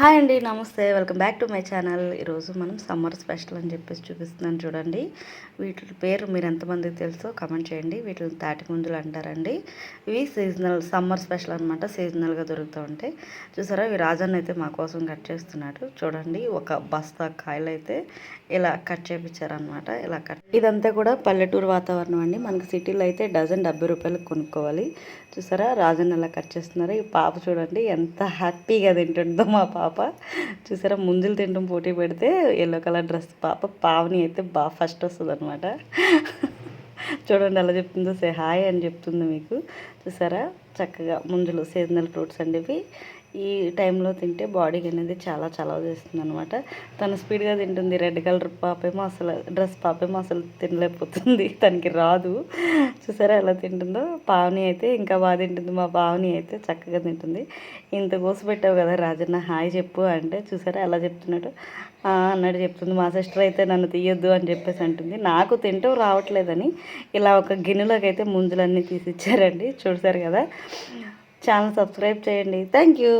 Hi అండి నమస్తే. Welcome back to my channel ఈరోజు మనం సమ్మర్ స్పెషల్ అని చెప్పేసి చూపిస్తున్నాను చూడండి. వీటి పేరు మీరు ఎంతమందికి తెలుసో కమెంట్ చేయండి. వీటిని తాటి ముంజలు అంటారండి. ఇవి సీజనల్ సమ్మర్ స్పెషల్ అనమాట సీజనల్గా దొరుకుతూ ఉంటాయి. చూసారా? ఇవి రాజన్ అయితే మా కోసం కట్ చేస్తున్నాడు. చూడండి ఒక బస్తా కాయలు అయితే ఇలా కట్ చేయించారనమాట ఇలా కట్ ఇదంతా కూడా పల్లెటూరు వాతావరణం అండి. మనకి సిటీలో అయితే డజన్ డెబ్బై రూపాయలకు కొనుక్కోవాలి. చూసారా? రాజన్ ఎలా కట్ చేస్తున్నారు. ఈ పాప చూడండి ఎంత హ్యాపీగా తింటుందో మా పాప. చూసారా ముంజులు తినడం పోటీ పెడితే ఎల్లో కలర్ డ్రెస్ పాప పావని అయితే బాగా ఫస్ట్ వస్తుంది అనమాట చూడండి అలా చెప్తుందో సే హాయ్ అని చెప్తుంది మీకు. చూసారా చక్కగా ముంజులు సీజనల్ ఫ్రూట్స్ అండి ఇవి ఈ టైంలో తింటే బాడీకి అనేది చాలా చలవ చేస్తుంది అనమాట తను స్పీడ్గా తింటుంది. రెడ్ కలర్ పాపేమో అసలు డ్రెస్ పాపేమో అసలు తినలేకపోతుంది. తనకి రాదు. చూసారా ఎలా తింటుందో? పావని అయితే ఇంకా బాగా తింటుంది. మా పావని అయితే చక్కగా తింటుంది. ఇంత కోసి పెట్టావు కదా రాజన్న హాయ్ చెప్పు అంటే చూసారా ఎలా చెప్తున్నాడు? అన్నాడు అన్నట్టు చెప్తుంది. మా సిస్టర్ అయితే నన్ను తీయొద్దు అని చెప్పేసి అంటుంది. నాకు తింటూ రావట్లేదని ఇలా ఒక గిన్నెలోకి అయితే ముంజలన్నీ తీసి ఇచ్చారండి చూసారు కదా? ఛానల్ సబ్స్క్రైబ్ చేయండి. Thank you.